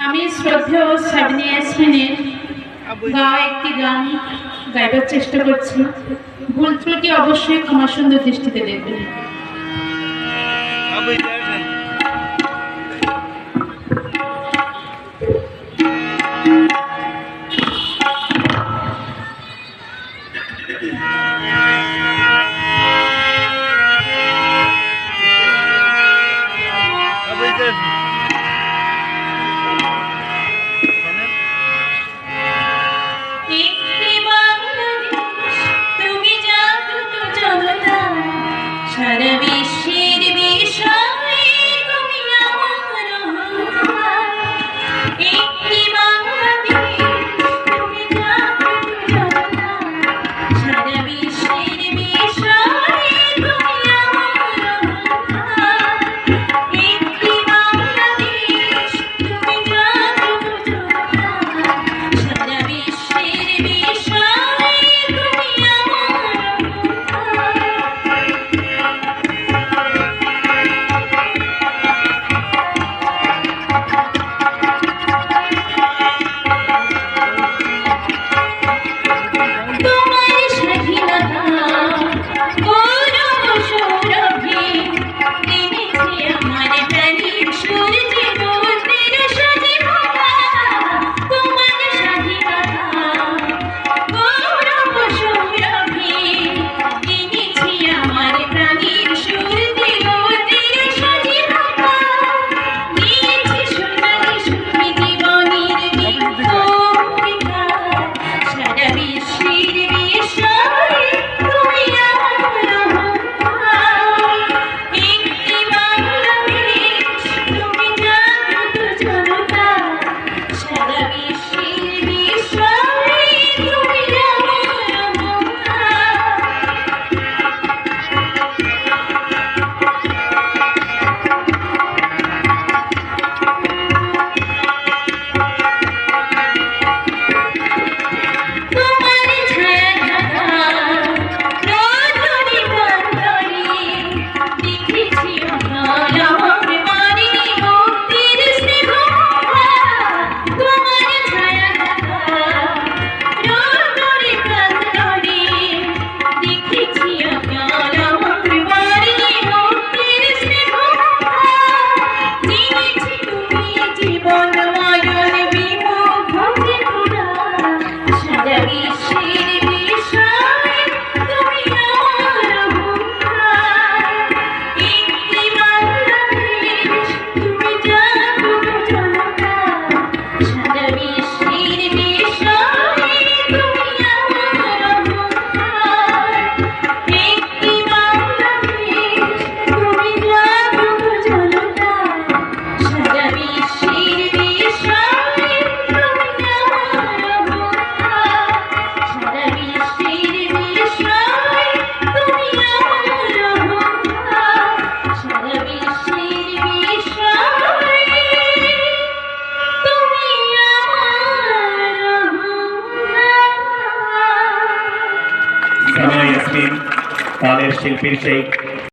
আমি শ্রদ্ধেয় সাবিনী ইয়াসমিনের গাওয়া একটি গান গাইবার চেষ্টা করছি ভুল ত্রুটি অবশ্যই ক্ষমা সুন্দর দৃষ্টিতে দেখবেন Yeah. Krishna Devi Shri. Sin Filtrate.